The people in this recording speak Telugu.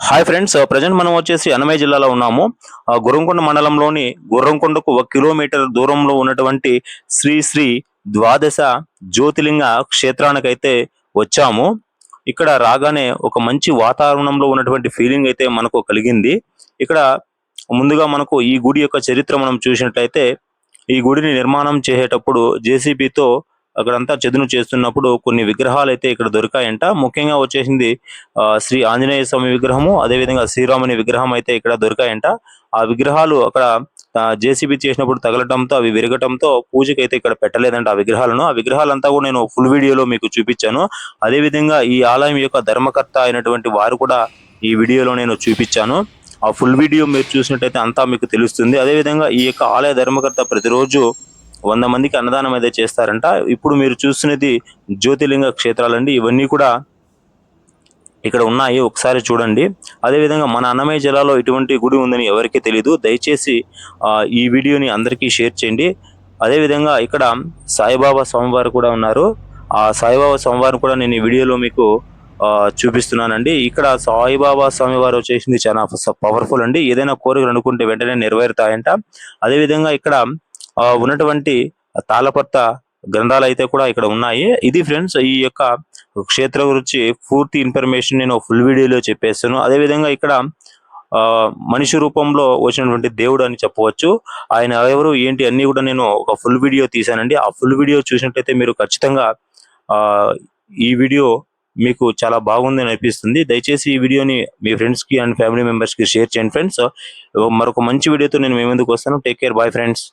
హాయ్ ఫ్రెండ్స్ ప్రజెంట్ మనం వచ్చేసి అన్నమయ్య జిల్లాలో ఉన్నాము. ఆ, గుర్రంకొండ మండలంలోని గుర్రంకొండకు ఒక కిలోమీటర్ దూరంలో ఉన్నటువంటి శ్రీ శ్రీ ద్వాదశ జ్యోతిలింగ క్షేత్రానికైతే వచ్చాము. ఇక్కడ రాగానే ఒక మంచి వాతావరణంలో ఉన్నటువంటి ఫీలింగ్ అయితే మనకు కలిగింది. ఇక్కడ ముందుగా మనకు ఈ గుడి యొక్క చరిత్ర మనం చూసినట్లయితే ఈ గుడిని నిర్మాణం చేసేటప్పుడు జేసీబీతో అక్కడంతా చదును చేస్తున్నప్పుడు కొన్ని విగ్రహాలు అయితే ఇక్కడ దొరికాయంట. ముఖ్యంగా వచ్చేసింది శ్రీ ఆంజనేయ స్వామి విగ్రహము అదేవిధంగా శ్రీరాముని విగ్రహం అయితే ఇక్కడ దొరికాయంట. ఆ విగ్రహాలు అక్కడ జేసీబీ చేసినప్పుడు తగలటంతో అవి విరగటంతో పూజకి అయితే ఇక్కడ పెట్టలేదంట ఆ విగ్రహాలను. ఆ విగ్రహాలంతా కూడా నేను ఫుల్ వీడియోలో మీకు చూపించాను. అదేవిధంగా ఈ ఆలయం యొక్క ధర్మకర్త అయినటువంటి వారు కూడా ఈ వీడియోలో నేను చూపించాను. ఆ ఫుల్ వీడియో మీరు చూసినట్టయితే అంతా మీకు తెలుస్తుంది. అదేవిధంగా ఈ యొక్క ఆలయ ధర్మకర్త ప్రతిరోజు వంద మందికి అన్నదానం అయితే చేస్తారంట. ఇప్పుడు మీరు చూస్తున్నది జ్యోతిలింగ క్షేత్రాలండి. ఇవన్నీ కూడా ఇక్కడ ఉన్నాయి. ఒకసారి చూడండి. అదేవిధంగా మన అన్నమయ్య జిల్లాలో ఇటువంటి గుడి ఉందని ఎవరికీ తెలియదు దయచేసి ఈ వీడియోని అందరికీ షేర్ చేయండి. అదేవిధంగా ఇక్కడ సాయిబాబా స్వామివారు కూడా ఉన్నారు. ఆ సాయిబాబా స్వామివారు కూడా నేను ఈ వీడియోలో మీకు చూపిస్తున్నానండి. ఇక్కడ సాయిబాబా స్వామివారు వచ్చేసింది చాలా పవర్ఫుల్ అండి. ఏదైనా కోరికలు అనుకుంటే వెంటనే నెరవేరుతాయంట. అదేవిధంగా ఇక్కడ ఉన్నటువంటి తాళపత్త గ్రంథాలు అయితే కూడా ఇక్కడ ఉన్నాయి. ఇది ఫ్రెండ్స్ ఈ యొక్క క్షేత్రం గురించి పూర్తి ఇన్ఫర్మేషన్ నేను ఫుల్ వీడియోలో చెప్పేస్తాను. అదేవిధంగా ఇక్కడ ఆ, మనిషి రూపంలో వచ్చినటువంటి దేవుడు అని చెప్పవచ్చు. ఆయన ఎవరు ఏంటి అన్ని కూడా నేను ఒక ఫుల్ వీడియో తీశానండి. ఆ ఫుల్ వీడియో చూసినట్టయితే మీరు ఖచ్చితంగా ఆ, ఈ వీడియో మీకు చాలా బాగుంది అనిపిస్తుంది. దయచేసి ఈ వీడియోని మీ ఫ్రెండ్స్కి అండ్ ఫ్యామిలీ మెంబర్స్కి షేర్ చేయండి ఫ్రెండ్స్. మరొక మంచి వీడియోతో నేను మీ ముందుకు వస్తాను. Take care. Bye friends.